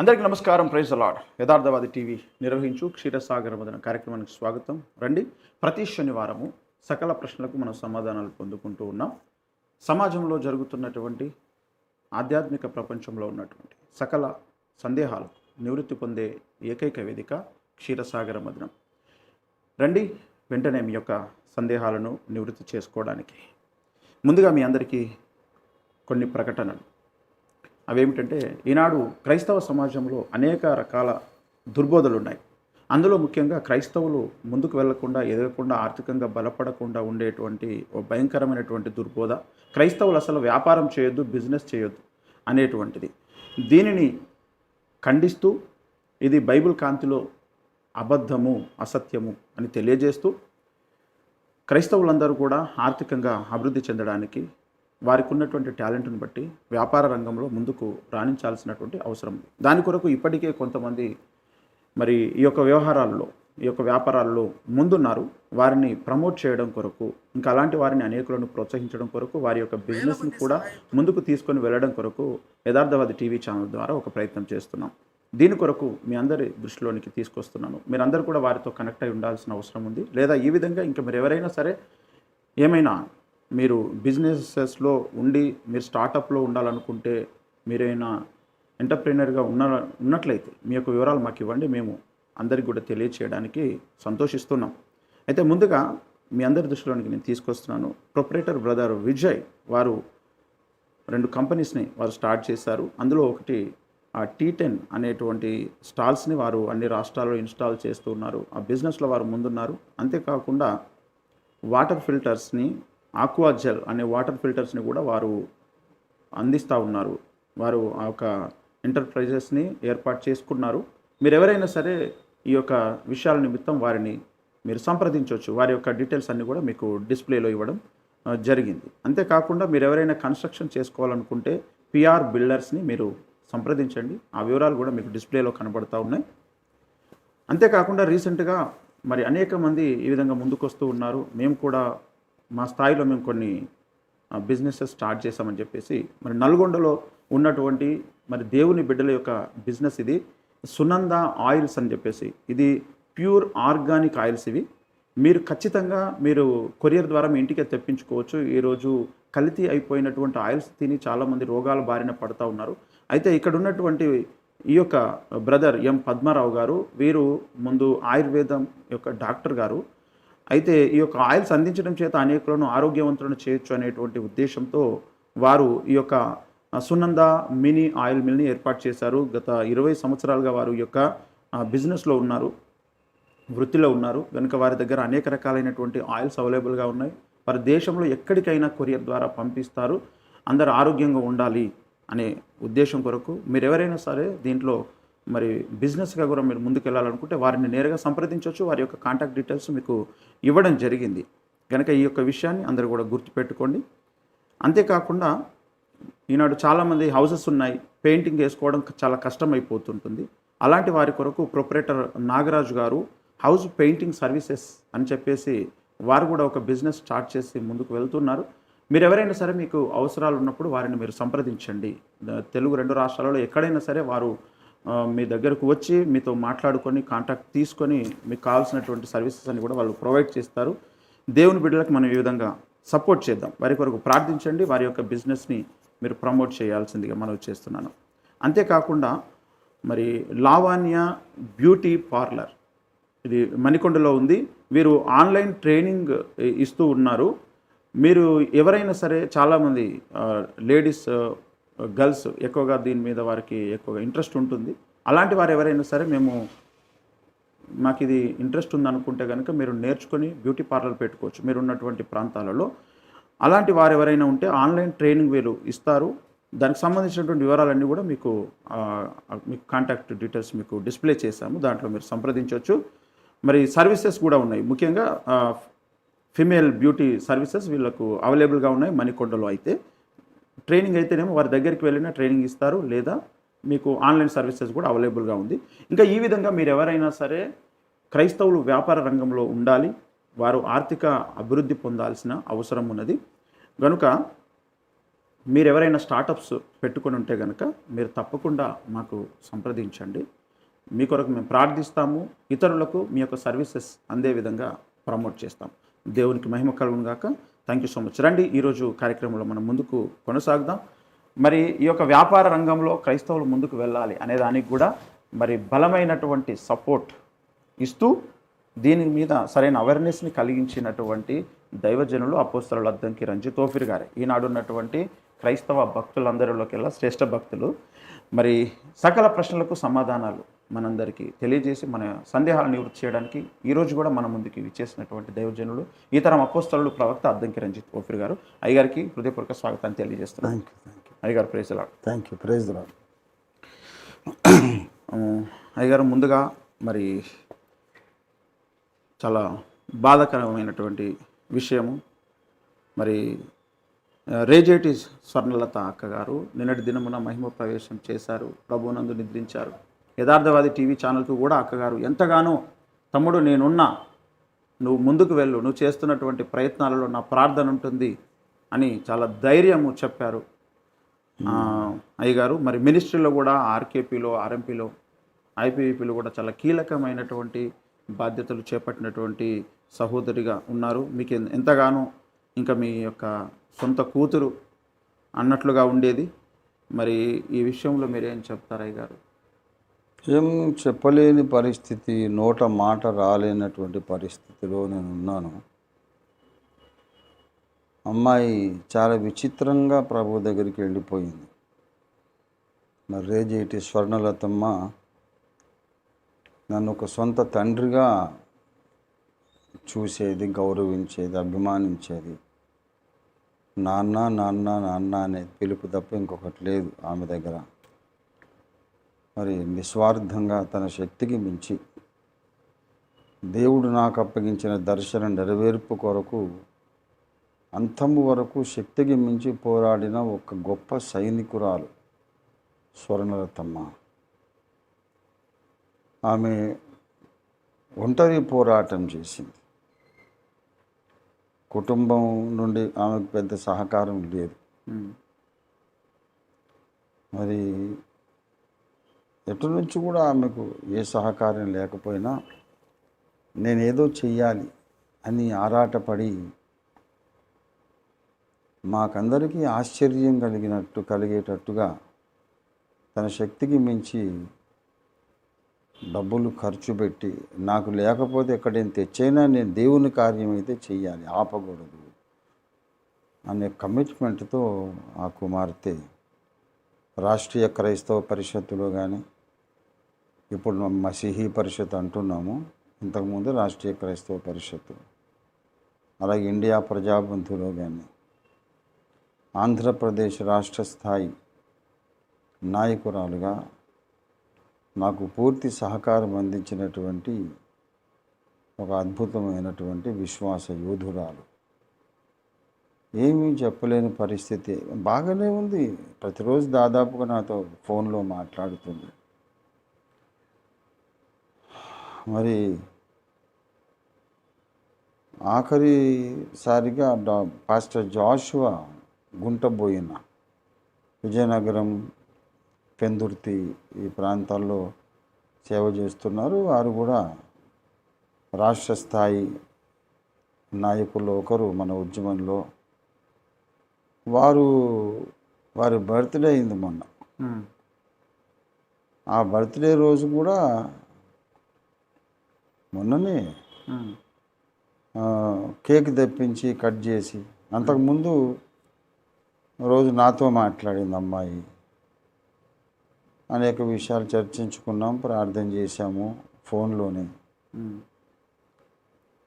అందరికీ నమస్కారం. ప్రైజ్ అలాడ్ యథార్థవాది టీవీ నిర్వహించు క్షీరసాగర మదన కార్యక్రమానికి స్వాగతం. రండి ప్రతి శనివారము సకల ప్రశ్నలకు మనం సమాధానాలు పొందుకుంటూ ఉన్నాం. సమాజంలో జరుగుతున్నటువంటి ఆధ్యాత్మిక ప్రపంచంలో ఉన్నటువంటి సకల సందేహాలు నివృత్తి పొందే ఏకైక వేదిక క్షీరసాగర మదనం రండి వెంటనే మీ యొక్క సందేహాలను నివృత్తి చేసుకోవడానికి. ముందుగా మీ అందరికీ కొన్ని ప్రకటనలు. అవేమిటంటే ఈనాడు క్రైస్తవ సమాజంలో అనేక రకాల దుర్బోధలు ఉన్నాయి అందులో ముఖ్యంగా క్రైస్తవులు ముందుకు వెళ్ళకుండా ఎదగకుండా ఆర్థికంగా బలపడకుండా ఉండేటువంటి భయంకరమైనటువంటి దుర్బోధ క్రైస్తవులు అసలు వ్యాపారం చేయొద్దు బిజినెస్ చేయొద్దు అనేటువంటిది. దీనిని ఖండిస్తూ ఇది బైబిల్ కాంతిలో అబద్ధము అసత్యము అని తెలియజేస్తూ క్రైస్తవులందరూ కూడా ఆర్థికంగా అభివృద్ధి చెందడానికి వారికి ఉన్నటువంటి టాలెంట్ని బట్టి వ్యాపార రంగంలో ముందుకు రాణించాల్సినటువంటి అవసరం. ఉంది దాని కొరకు ఇప్పటికే కొంతమంది మరి ఈ యొక్క వ్యవహారాల్లో ఈ యొక్క వ్యాపారాల్లో ముందున్నారు. వారిని ప్రమోట్ చేయడం కొరకు ఇంకా అలాంటి వారిని అనేకులను ప్రోత్సహించడం కొరకు వారి యొక్క బిజినెస్ని కూడా ముందుకు తీసుకొని వెళ్ళడం కొరకు యథార్థవాది టీవీ ఛానల్ ద్వారా ఒక ప్రయత్నం చేస్తున్నాం. దీని కొరకు మీ అందరి దృష్టిలోనికి తీసుకొస్తున్నాను. మీరందరూ కూడా వారితో కనెక్ట్ అయి ఉండాల్సిన అవసరం ఉంది. లేదా ఈ విధంగా ఇంకా మీరు ఎవరైనా సరే ఏమైనా మీరు బిజినెసెస్లో ఉండి మీరు స్టార్టప్లో ఉండాలనుకుంటే మీరైనా ఎంటర్ప్రీనర్గా ఉన్న ఉన్నట్లయితే మీ యొక్క వివరాలు మాకు ఇవ్వండి. మేము అందరికి కూడా తెలియచేయడానికి సంతోషిస్తున్నాం. అయితే ముందుగా మీ అందరి దృష్టిలోనికి నేను తీసుకొస్తున్నాను. ప్రొపరేటర్ బ్రదర్ విజయ్ వారు రెండు కంపెనీస్ని వారు స్టార్ట్ చేశారు. అందులో ఒకటి ఆ టీ టెన్ అనేటువంటి స్టాల్స్ని వారు అన్ని రాష్ట్రాల్లో ఇన్స్టాల్ చేస్తూ ఉన్నారు. ఆ బిజినెస్లో వారు ముందున్నారు. అంతేకాకుండా వాటర్ ఫిల్టర్స్ని ఆక్వా జెల్ అనే వాటర్ ఫిల్టర్స్ని కూడా వారు అందిస్తూ ఉన్నారు. వారు ఆ యొక్క ఎంటర్ప్రైజెస్ని ఏర్పాటు చేసుకున్నారు. మీరు ఎవరైనా సరే ఈ యొక్క విషయాల నిమిత్తం వారిని మీరు సంప్రదించవచ్చు. వారి యొక్క డీటెయిల్స్ అన్నీ కూడా మీకు డిస్ప్లేలో ఇవ్వడం జరిగింది. అంతేకాకుండా మీరు ఎవరైనా కన్స్ట్రక్షన్ చేసుకోవాలనుకుంటే పిఆర్ బిల్డర్స్ని మీరు సంప్రదించండి. ఆ వివరాలు కూడా మీకు డిస్ప్లేలో కనబడుతూ ఉన్నాయి. అంతేకాకుండా రీసెంట్గా మరి అనేక మంది ఈ విధంగా ముందుకొస్తూ ఉన్నారు. మేము కూడా మా స్థాయిలో మేము కొన్ని బిజినెసెస్ స్టార్ట్ చేశామని చెప్పేసి మరి నల్గొండలో ఉన్నటువంటి మరి దేవుని బిడ్డల యొక్క బిజినెస్ ఇది. సునంద ఆయిల్స్ అని చెప్పేసి ఇది ప్యూర్ ఆర్గానిక్ ఆయిల్స్ ఇవి. మీరు ఖచ్చితంగా మీరు కొరియర్ ద్వారా మీ ఇంటికి తెప్పించుకోవచ్చు. ఈరోజు కల్తీ అయిపోయినటువంటి ఆయిల్స్ తిని చాలామంది రోగాల బారిన పడుతూ ఉన్నారు. అయితే ఇక్కడ ఉన్నటువంటి ఈ యొక్క బ్రదర్ ఎం పద్మారావు గారు వీరు ముందు ఆయుర్వేదం యొక్క డాక్టర్ గారు అయితే ఈ యొక్క ఆయిల్స్ అందించడం చేత అనేకులను ఆరోగ్యవంతులను చేయొచ్చు అనేటువంటి ఉద్దేశంతో వారు ఈ యొక్క సునంద మినీ ఆయిల్ మిల్ని ఏర్పాటు చేశారు. గత ఇరవై సంవత్సరాలుగా వారు ఈ యొక్క బిజినెస్లో ఉన్నారు వృత్తిలో ఉన్నారు. కనుక వారి దగ్గర అనేక రకాలైనటువంటి ఆయిల్స్ అవైలబుల్గా ఉన్నాయి. వారి దేశంలో ఎక్కడికైనా కొరియర్ ద్వారా పంపిస్తారు. అందరు ఆరోగ్యంగా ఉండాలి అనే ఉద్దేశం కొరకు మీరు ఎవరైనా సరే దీంట్లో మరి బిజినెస్గా కూడా మీరు ముందుకు వెళ్ళాలనుకుంటే వారిని నేరుగా సంప్రదించవచ్చు. వారి యొక్క కాంటాక్ట్ డీటెయిల్స్ మీకు ఇవ్వడం జరిగింది. కనుక ఈ యొక్క విషయాన్ని అందరూ కూడా గుర్తుపెట్టుకోండి. అంతేకాకుండా ఈనాడు చాలామంది హౌసెస్ ఉన్నాయి. పెయింటింగ్ వేసుకోవడం చాలా కష్టమైపోతుంటుంది. అలాంటి వారి కొరకు ప్రొపరేటర్ నాగరాజు గారు హౌస్ పెయింటింగ్ సర్వీసెస్ అని చెప్పేసి వారు కూడా ఒక బిజినెస్ స్టార్ట్ చేసి ముందుకు వెళ్తున్నారు. మీరు ఎవరైనా సరే మీకు అవసరాలు ఉన్నప్పుడు వారిని మీరు సంప్రదించండి. తెలుగు రెండు రాష్ట్రాలలో ఎక్కడైనా సరే వారు మీ దగ్గరకు వచ్చి మీతో మాట్లాడుకొని కాంటాక్ట్ తీసుకొని మీకు కావాల్సినటువంటి సర్వీసెస్ అని కూడా వాళ్ళు ప్రొవైడ్ చేస్తారు. దేవుని బిడ్డలకు మనం ఈ విధంగా సపోర్ట్ చేద్దాం. వారి కొరకు ప్రార్థించండి. వారి యొక్క బిజినెస్ని మీరు ప్రమోట్ చేయాల్సిందిగా మనం చేస్తున్నాను. అంతేకాకుండా మరి లావాణ్య బ్యూటీ పార్లర్ ఇది మణికొండలో ఉంది. వీరు ఆన్లైన్ ట్రైనింగ్ ఇస్తూ ఉన్నారు. మీరు ఎవరైనా సరే చాలామంది లేడీస్ గర్ల్స్ ఎక్కువగా దీని మీద వారికి ఎక్కువగా ఇంట్రెస్ట్ ఉంటుంది. అలాంటి వారు ఎవరైనా సరే మేము మాకు ఇది ఇంట్రెస్ట్ ఉందనుకుంటే కనుక మీరు నేర్చుకొని బ్యూటీ పార్లర్ పెట్టుకోవచ్చు. మీరు ఉన్నటువంటి ప్రాంతాలలో అలాంటి వారు ఎవరైనా ఉంటే ఆన్లైన్ ట్రైనింగ్ వీరు ఇస్తారు. దానికి సంబంధించినటువంటి వివరాలన్నీ కూడా మీకు మీకు కాంటాక్ట్ డీటెయిల్స్ మీకు డిస్ప్లే చేశాము. దాంట్లో మీరు సంప్రదించవచ్చు. మరి సర్వీసెస్ కూడా ఉన్నాయి. ముఖ్యంగా ఫిమేల్ బ్యూటీ సర్వీసెస్ వీళ్ళకు అవైలబుల్గా ఉన్నాయి. మణికొండలో అయితే ట్రైనింగ్ అయితేనేమో వారి దగ్గరికి వెళ్ళినా ట్రైనింగ్ ఇస్తారు లేదా మీకు ఆన్లైన్ సర్వీసెస్ కూడా అవైలబుల్గా ఉంది. ఇంకా ఈ విధంగా మీరు ఎవరైనా సరే క్రైస్తవులు వ్యాపార రంగంలో ఉండాలి వారు ఆర్థిక అభివృద్ధి పొందాల్సిన అవసరం ఉన్నది. కనుక మీరు ఎవరైనా స్టార్టప్స్ పెట్టుకొని ఉంటే కనుక మీరు తప్పకుండా మాకు సంప్రదించండి. మీ కొరకు మేము ప్రార్థిస్తాము. ఇతరులకు మీ యొక్క సర్వీసెస్ అందే విధంగా ప్రమోట్ చేస్తాం. దేవునికి మహిమ కలుగును గాక థ్యాంక్ యూ సో మచ్ రండి ఈరోజు కార్యక్రమంలో మనం ముందుకు కొనసాగుదాం. మరి ఈ యొక్క వ్యాపార రంగంలో క్రైస్తవులు ముందుకు వెళ్ళాలి అనే దానికి కూడా మరి బలమైనటువంటి సపోర్ట్ ఇస్తూ దీని మీద సరైన అవేర్నెస్ని కలిగించినటువంటి దైవజనులు అపోస్తల అద్దంకి రంజిత్ ఓఫిర్ గారే. ఈనాడు ఉన్నటువంటి క్రైస్తవ భక్తులందరిలోకెల్లా శ్రేష్ఠ భక్తులు. మరి సకల ప్రశ్నలకు సమాధానాలు మనందరికీ తెలియజేసి మన సందేహాలను నివృత్తి చేయడానికి ఈరోజు కూడా మన ముందుకి విచ్చేసినటువంటి దైవజనులు ఈ తరం అపోస్తలు ప్రవక్త అద్దంకి రంజిత్ ఓఫిర్ గారు. అయ్యగారికి హృదయపూర్వక స్వాగతాన్ని తెలియజేస్తున్నాను. థ్యాంక్ యూ థ్యాంక్ యూ అయ్యగారు ప్రేసలా థ్యాంక్ యూ ప్రైజ్ రా అయ్యగారు ముందుగా మరి చాలా బాధాకరమైనటువంటి విషయము. మరి రేజేటి స్వర్ణలత అక్కగారు నిన్నటి దినమున మహిమ ప్రవేశం చేశారు ప్రభునందు నిద్రించారు. యథార్థవాది టీవీ ఛానల్కు కూడా అక్కగారు ఎంతగానో తమ్ముడు నేనున్నా నువ్వు ముందుకు వెళ్ళు నువ్వు చేస్తున్నటువంటి ప్రయత్నాలలో నా ప్రార్థన ఉంటుంది అని చాలా ధైర్యము చెప్పారు. అయ్యగారు మరి మినిస్ట్రీలో కూడా ఆర్కేపీలో ఆర్ఎంపీలో ఐపీవీపీలో కూడా చాలా కీలకమైనటువంటి బాధ్యతలు చేపట్టినటువంటి సహోదరిగా ఉన్నారు. మీకు ఎంతగానో ఇంకా మీ యొక్క సొంత కూతురు అన్నట్లుగా ఉండేది. మరి ఈ విషయంలో మీరేం చెప్తారు అయ్యగారు? ఏం చెప్పలేని పరిస్థితి నోట మాట రాలేనటువంటి పరిస్థితిలో నేను ఉన్నాను అమ్మాయి చాలా విచిత్రంగా ప్రభు దగ్గరికి వెళ్ళిపోయింది. మర్రేజేటి స్వర్ణలతమ్మ నన్ను ఒక సొంత తండ్రిగా చూసేది గౌరవించేది అభిమానించేది. నాన్న నాన్న నాన్న అనే పిలుపు తప్ప ఇంకొకటి లేదు ఆమె దగ్గర. మరి నిస్వార్థంగా తన శక్తికి మించి దేవుడు నాకు అప్పగించిన దర్శన నెరవేర్పు కొరకు అంతము వరకు శక్తికి మించి పోరాడిన ఒక గొప్ప సైనికురాలు స్వర్ణలతమ్మ ఆమె ఒంటరి పోరాటం చేసింది. కుటుంబం నుండి ఆమెకు పెద్ద సహకారం లేదు. మరి ఎటు నుంచి కూడా ఆమెకు ఏ సహకారం లేకపోయినా నేనేదో చెయ్యాలి అని ఆరాటపడి మాకందరికీ ఆశ్చర్యం కలిగినట్టు కలిగేటట్టుగా తన శక్తికి మించి డబ్బులు ఖర్చు పెట్టి నాకు లేకపోతే ఎక్కడేం తెచ్చైనా నేను దేవుని కార్యం అయితే చెయ్యాలి ఆపకూడదు అనే కమిట్మెంట్తో ఆ కుమార్తె రాష్ట్రీయ క్రైస్తవ పరిషత్తులో కానీ ఇప్పుడు మసీహీ పరిషత్ అంటున్నాము. ఇంతకుముందు రాష్ట్రీయ క్రైస్తవ పరిషత్తు. అలాగే ఇండియా ప్రజాబంధులో కానీ ఆంధ్రప్రదేశ్ రాష్ట్ర స్థాయి నాయకురాలుగా నాకు పూర్తి సహకారం అందించినటువంటి ఒక అద్భుతమైనటువంటి విశ్వాస యోధురాలు. ఏమీ చెప్పలేని పరిస్థితి. బాగానే ఉంది. ప్రతిరోజు దాదాపుగా నాతో ఫోన్లో మాట్లాడుతుంది. మరి ఆఖరిసారిగా డా పాస్టర్ జాషువా గుంటబోయిన విజయనగరం పెందుర్తి ఈ ప్రాంతాల్లో సేవ చేస్తున్నారు. వారు కూడా రాష్ట్ర స్థాయి నాయకుల్లో ఒకరు మన ఉద్యమంలో. వారు వారి బర్త్డే అయింది మొన్న. ఆ బర్త్డే రోజు కూడా మొన్ననే కేక్ తెప్పించి కట్ చేసి అంతకుముందు రోజు నాతో మాట్లాడింది అమ్మాయి. అనేక విషయాలు చర్చించుకున్నాం ప్రార్థన చేశాము ఫోన్లోనే.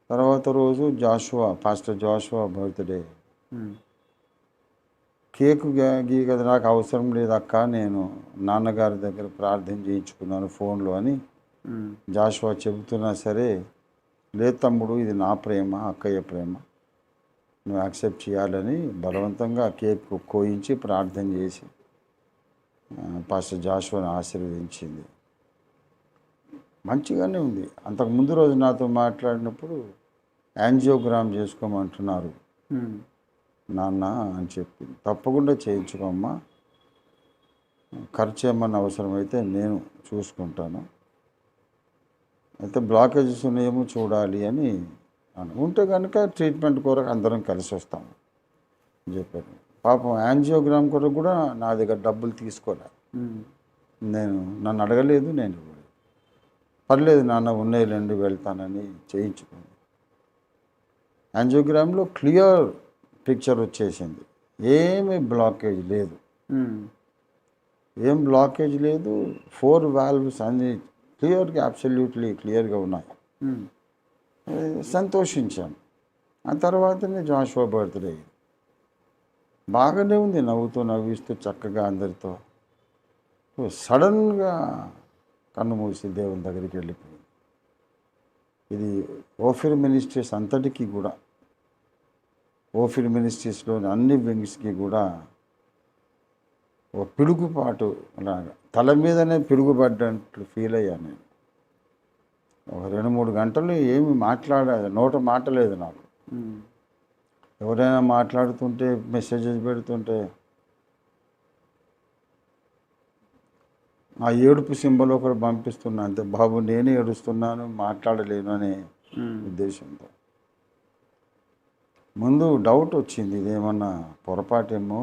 తర్వాత రోజు Joshua pastor Joshua birthday. Cake గా- గీక నాకు అవసరం లేదు అక్క నేను నాన్నగారి దగ్గర ప్రార్థన చేయించుకున్నాను ఫోన్లో అని. జాషువా చెబుతున్నా సరే లేదు తమ్ముడు ఇది నా ప్రేమ అక్కయ్య ప్రేమ. నువ్వు యాక్సెప్ట్ చేయాలని బలవంతంగా కేక్ కోయించి ప్రార్థన చేసి పాస్టర్ జాషువాని ఆశీర్వదించింది. మంచిగానే ఉంది. అంతకు ముందు రోజు నాతో మాట్లాడినప్పుడు యాంజియోగ్రామ్ చేసుకోమంటున్నారు. నాన్న అని చెప్పింది. తప్పకుండా చేయించుకోమ్మా. ఖర్చు ఏమన్నా అవసరమైతే నేను చూసుకుంటాను. అయితే బ్లాకేజెస్ ఉన్నాయేమో చూడాలి అని అను ఉంటే కనుక ట్రీట్మెంట్ కొరకు అందరం కలిసి వస్తాము అని చెప్పారు. పాపం యాంజియోగ్రామ్ కొరకు కూడా నా దగ్గర డబ్బులు తీసుకోలే. నేను నన్ను అడగలేదు నేను పర్లేదు నాన్న ఉన్నాయిలేండి వెళ్తానని చేయించుకుంది యాంజియోగ్రామ్లో క్లియర్ పిక్చర్ వచ్చేసింది. ఏమీ బ్లాకేజ్ లేదు. ఏం బ్లాకేజ్ లేదు. ఫోర్ వాల్వ్స్ అన్ని క్లియర్గా అబ్సల్యూట్లీ క్లియర్గా ఉన్నాయి. సంతోషించాను. ఆ తర్వాతనే జాషువా బర్త్డే. బాగానే ఉంది నవ్వుతూ నవ్విస్తూ చక్కగా అందరితో. సడన్గా కన్ను మూసి దేవుని దగ్గరికి వెళ్ళిపోయింది. ఇది ఓఫిర్ మినిస్ట్రీస్ అంతటికీ కూడా ఓఫిర్ మినిస్ట్రీస్లోని అన్ని వింగ్స్కి కూడా ఒక పిడుగుపాటు లాగా తల మీదనే పిడుగుపడ్డట్లు ఫీల్ అయ్యాను నేను ఒక రెండు మూడు గంటలు ఏమి మాట్లాడ నోట మాట లేదు నాకు. ఎవరైనా మాట్లాడుతుంటే మెసేజెస్ పెడుతుంటే ఆ ఏడుపు సింబల్ ఒకరు పంపిస్తున్నా అంతే బాబు నేనే ఏడుస్తున్నాను మాట్లాడలేను అనే. ఉద్దేశంతో ముందు డౌట్ వచ్చింది ఇదేమన్నా పొరపాటేమో.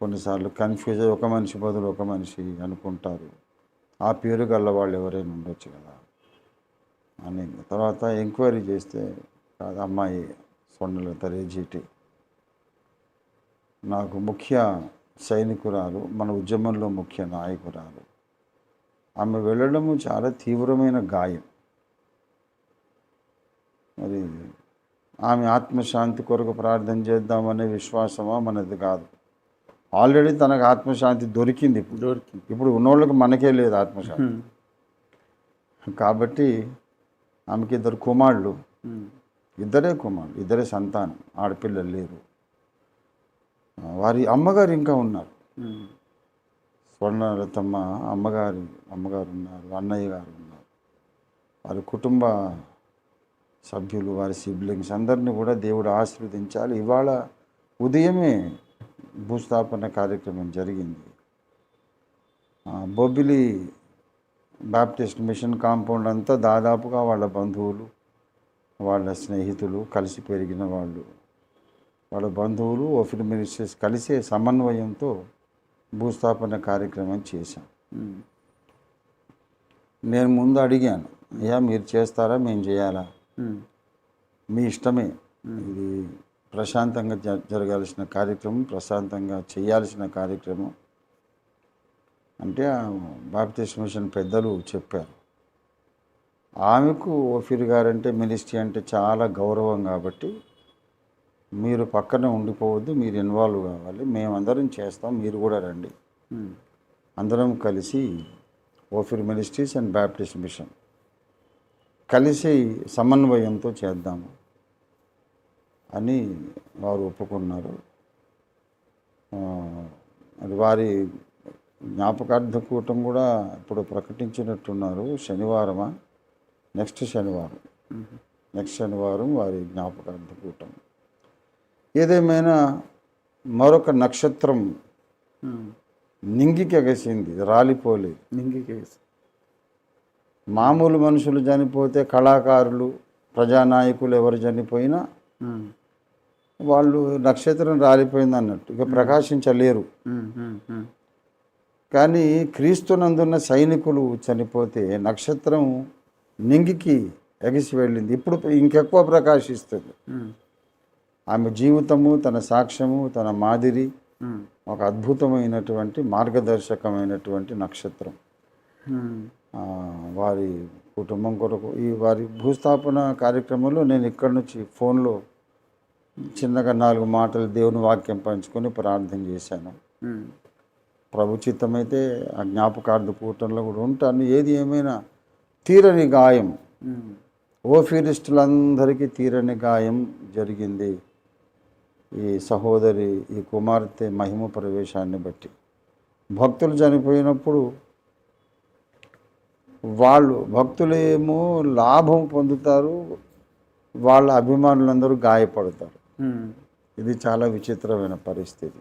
కొన్నిసార్లు కన్ఫ్యూజ్ అయ్యి ఒక మనిషి బదులు ఒక మనిషి అనుకుంటారు. ఆ పేరు గల్ల వాళ్ళు ఎవరైనా ఉండొచ్చు కదా. అని తర్వాత ఎంక్వైరీ చేస్తే కాదు అమ్మాయి సొండలత రేజీటి. నాకు ముఖ్య సైనికురాలు మన ఉద్యమంలో ముఖ్య నాయకురాలు. ఆమె వెళ్ళడము చాలా తీవ్రమైన గాయం. మరి ఆమె ఆత్మశాంతి కొరకు ప్రార్థన చేద్దామనే విశ్వాసమా? మనది కాదు. ఆల్రెడీ తనకు ఆత్మశాంతి దొరికింది ఇప్పుడు. దొరికింది. ఇప్పుడు ఉన్నోళ్ళకి మనకే లేదు ఆత్మశాంతి. కాబట్టి ఆమెకి ఇద్దరు కుమారులు. ఇద్దరే కుమారులు ఇద్దరే సంతానం. ఆడపిల్లలు లేరు. వారి అమ్మగారు ఇంకా ఉన్నారు. ఉమ్. స్వర్ణలతమ్మ అమ్మగారు అమ్మగారు ఉన్నారు అన్నయ్య గారు ఉన్నారు. వారి కుటుంబ సభ్యులు వారి సిబ్లింగ్స్ అందరినీ కూడా దేవుడు ఆశీర్వదించాలి. ఇవాళ ఉదయమే భూస్థాపన కార్యక్రమం జరిగింది. బొబ్బిలి బాప్టిస్ట్ మిషన్ కాంపౌండ్ అంతా దాదాపుగా వాళ్ళ బంధువులు వాళ్ళ స్నేహితులు కలిసి పెరిగిన వాళ్ళు. వాళ్ళ బంధువులు ఓఫిల్ మినిస్టర్స్ కలిసే సమన్వయంతో భూస్థాపన కార్యక్రమం చేశాం. నేను ముందు అడిగాను అయ్యా మీరు చేస్తారా? మేము చేయాలా. మీ ఇష్టమే. ఇది ప్రశాంతంగా జరగాల్సిన కార్యక్రమం ప్రశాంతంగా చేయాల్సిన కార్యక్రమం అంటే ఆ బాప్టిస్ట్ మిషన్ పెద్దలు చెప్పారు. ఆమెకు ఓఫీర్ గారంటే మినిస్ట్రీ అంటే చాలా గౌరవం కాబట్టి మీరు పక్కనే ఉండిపోవద్దు మీరు ఇన్వాల్వ్ కావాలి మేమందరం చేస్తాం మీరు కూడా రండి. అందరం కలిసి Ophir ministries and baptist mission కలిసి సమన్వయంతో చేద్దాము. అని వారు ఒప్పుకున్నారు. అది వారి జ్ఞాపకార్థ కూటం కూడా ఇప్పుడు ప్రకటించినట్టున్నారు శనివారమా? నెక్స్ట్ శనివారం. నెక్స్ట్ శనివారం వారి జ్ఞాపకార్థ కూటం. ఏదేమైనా మరొక నక్షత్రం. నింగికి ఎగసింది రాలిపోలేదు. నింగి కేసు మామూలు మనుషులు చనిపోతే కళాకారులు ప్రజానాయకులు ఎవరు చనిపోయినా. వాళ్ళు నక్షత్రం రాలిపోయింది అన్నట్టు ఇక ప్రకాశించలేరు. కానీ క్రీస్తునందున్న సైనికులు చనిపోతే నక్షత్రం నింగికి ఎగిసి వెళ్ళింది. ఇప్పుడు ఇంకెక్కువ ప్రకాశిస్తుంది. ఆమె జీవితము తన సాక్ష్యము తన మాదిరి. ఒక అద్భుతమైనటువంటి మార్గదర్శకమైనటువంటి నక్షత్రం. వారి కుటుంబం కొరకు ఈ వారి భూస్థాపన కార్యక్రమంలో నేను ఇక్కడి నుంచి ఫోన్లో చిన్నగా నాలుగు మాటలు దేవుని వాక్యం పంచుకొని ప్రార్థన చేశాను ఉమ్. ప్రభు చిత్తమైతే ఆ జ్ఞాపకార్థ కూటంలో కూడా ఉంటాను ఏది ఏమైనా తీరని గాయం. ఓఫీరిస్టులందరికీ తీరని గాయం జరిగింది ఈ సహోదరి ఈ కుమార్తె మహిమ ప్రవేశాన్ని బట్టి భక్తులు చనిపోయినప్పుడు వాళ్ళు భక్తులేమో లాభం పొందుతారు వాళ్ళ అభిమానులందరూ గాయపడతారు. ఇది చాలా విచిత్రమైన పరిస్థితి.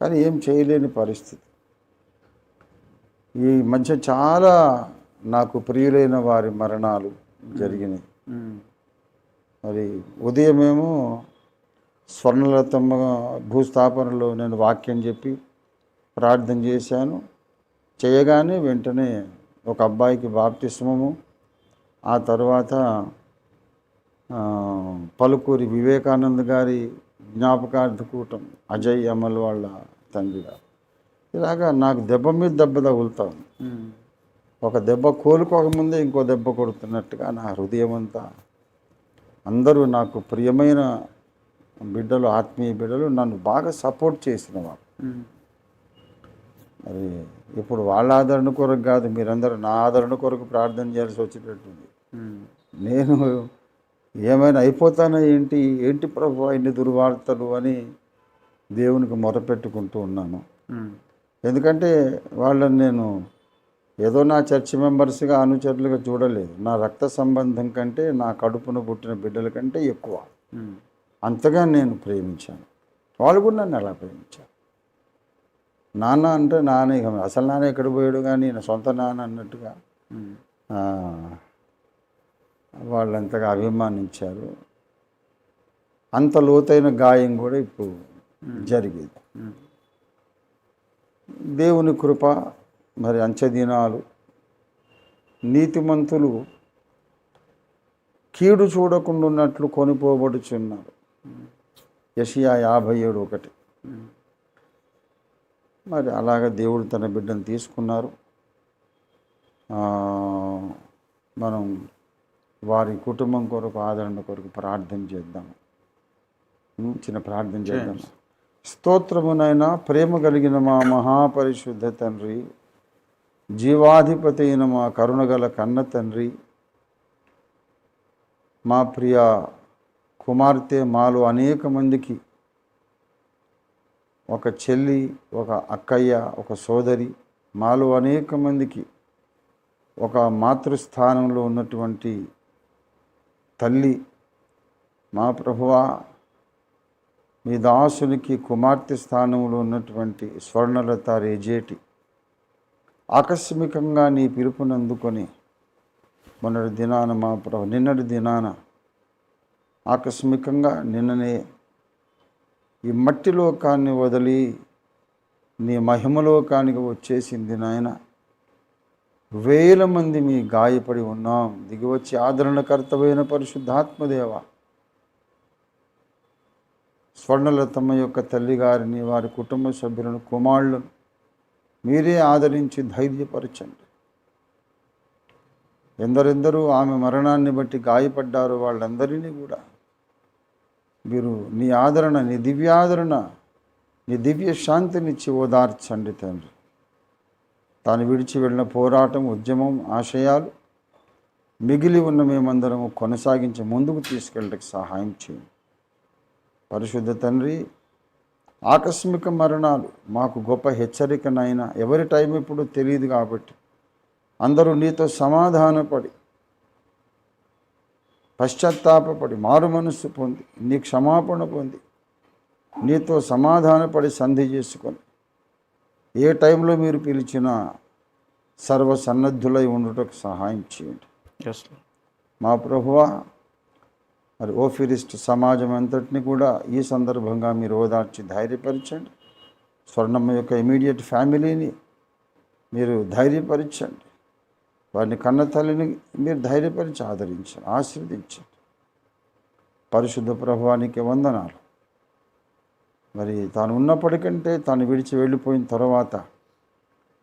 కానీ ఏం చేయలేని పరిస్థితి. ఈ మధ్య చాలా నాకు ప్రియులైన వారి మరణాలు జరిగినాయి. మరి ఉదయమేమో స్వర్ణలతమ్మ భూస్థాపనలో నేను వాక్యం చెప్పి ప్రార్థన చేశాను. చేయగానే వెంటనే ఒక అబ్బాయికి బాప్తిస్మము. ఆ తర్వాత పలుకూరి వివేకానంద్ గారి జ్ఞాపకార్థ కూటం అజయ్ అమల్ వాళ్ళ తండ్రి గారు. ఇలాగా నాకు దెబ్బ మీద దెబ్బ తగులుతా. ఉంది ఒక దెబ్బ కోలుకోకముందే ఇంకో దెబ్బ కొడుతున్నట్టుగా నా హృదయం అంతా. అందరూ నాకు ప్రియమైన బిడ్డలు ఆత్మీయ బిడ్డలు నన్ను బాగా సపోర్ట్ చేసిన ఉమ్, మరి ఇప్పుడు వాళ్ళ ఆదరణ కొరకు కాదు మీరందరూ నా ఆదరణ కొరకు ప్రార్థన చేయాల్సి వచ్చేటట్టుంది. నేను ఏమైనా అయిపోతానా ఏంటి? ఏంటి ప్రభు ఇన్ని దుర్వార్తలు అని దేవునికి మొరపెట్టుకుంటూ ఉన్నాను. ఎందుకంటే వాళ్ళని నేను ఏదో నా చర్చ్ మెంబర్స్గా అనుచరులుగా చూడలేదు. నా రక్త సంబంధం కంటే నా కడుపున పుట్టిన బిడ్డల కంటే ఎక్కువ. అంతగా నేను ప్రేమించాను. వాళ్ళు కూడా నన్ను అలా ప్రేమించారు. నాన్న అంటే నాన్న అసలు నాన్న ఎక్కడ పోయాడు కానీ నా సొంత నాన్న అన్నట్టుగా. ఉమ్, ఆ, వాళ్ళంతగా అభిమానించారు. అంత లోతైన గాయం కూడా ఇప్పుడు జరిగేది. దేవుని కృప మరి అంచెదినాలు నీతిమంతులు కీడు చూడకుండా ఉన్నట్లు కొనిపోబడుచున్నారు. యషియా యాభై ఏడు ఒకటి. మరి అలాగ దేవుడు తన బిడ్డను తీసుకున్నారు. మనం వారి కుటుంబం కొరకు ఆదరణ కొరకు ప్రార్థన చేద్దాం. చిన్న ప్రార్థన చేద్దాం. స్తోత్రమునైనా ప్రేమ కలిగిన మా మహాపరిశుద్ధ తండ్రి జీవాధిపతి అయిన మా కరుణగల కన్న తండ్రి మా ప్రియ కుమార్తె మాలో అనేక మందికి ఒక చెల్లి ఒక అక్కయ్య ఒక సోదరి మాలో అనేక మందికి ఒక మాతృస్థానంలో ఉన్నటువంటి తల్లి మా ప్రభువా మీ దాసునికి కుమార్తె స్థానంలో ఉన్నటువంటి స్వర్ణలత రేజేటి ఆకస్మికంగా నీ పిలుపుని అందుకొని మొన్నటి దినాన మా ప్రభు నిన్నటి దినాన ఆకస్మికంగా నిన్ననే ఈ మట్టి లోకాన్ని వదిలి నీ మహిమలోకానికి వచ్చేసింది నాయన. వేల మంది మీ గాయపడి ఉన్నాం. దిగివచ్చి ఆదరణకర్తమైన పరిశుద్ధాత్మదేవ. స్వర్ణలతమ్మ యొక్క తల్లిగారిని వారి కుటుంబ సభ్యులను కుమారులను మీరే ఆదరించి ధైర్యపరచండి. ఎందరెందరూ ఆమె మరణాన్ని బట్టి గాయపడ్డారు వాళ్ళందరినీ కూడా మీరు నీ ఆదరణ నీ దివ్యాదరణ నీ దివ్య శాంతినిచ్చి ఓదార్చండి తండ్రి. తాను విడిచి వెళ్ళిన పోరాటం ఉద్యమం ఆశయాలు మిగిలి ఉన్న మేమందరము కొనసాగించి ముందుకు తీసుకెళ్ళడానికి సహాయం చేయండి పరిశుద్ధ తండ్రి ఆకస్మిక మరణాలు మాకు గొప్ప హెచ్చరికనైనా ఎవరి టైం ఇప్పుడు తెలియదు కాబట్టి అందరూ నీతో సమాధానపడి పశ్చాత్తాపపడి మారు మనస్సు పొంది నీ క్షమాపణ పొంది నీతో సమాధానపడి సంధి చేసుకొని ఏ టైంలో మీరు పిలిచినా సర్వ సన్నద్ధులై ఉండుటకు సహాయం చేయండి. మా ప్రభువా మరి ఓఫిరిస్ట్ సమాజం అంతటిని కూడా ఈ సందర్భంగా మీరు ఓదార్చి ధైర్యపరచండి. స్వర్ణమ్మ యొక్క ఇమీడియట్ ఫ్యామిలీని మీరు ధైర్యపరచండి. వారిని కన్న తల్లిని మీరు ధైర్యపరిచి ఆదరించండి ఆశీర్వదించండి. పరిశుద్ధ ప్రభువానికి వందనాలు. మరి తాను ఉన్నప్పటికంటే తాను విడిచి వెళ్ళిపోయిన తర్వాత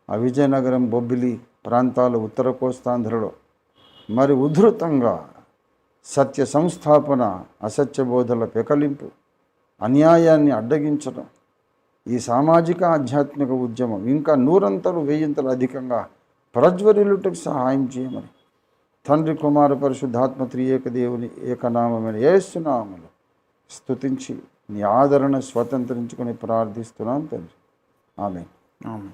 ఆ విజయనగరం బొబ్బిలి ప్రాంతాలు ఉత్తర కోస్తాంధ్రలో మరి ఉధృతంగా సత్య సంస్థాపన అసత్య బోధల పెకలింపు అన్యాయాన్ని అడ్డగించడం ఈ సామాజిక ఆధ్యాత్మిక ఉద్యమం ఇంకా నూరంతలు వెయ్యింతలు అధికంగా ప్రజ్వరిల్లుటకు సహాయం చేయమని తండ్రి కుమార పరిశుద్ధాత్మ త్రియేక దేవుని ఏకనామమైన ఏసునామలు స్తుతించి నీ ఆదరణ స్వతంత్రించుకొని ప్రార్థిస్తున్నాం తండ్రి. ఆమె ఆమె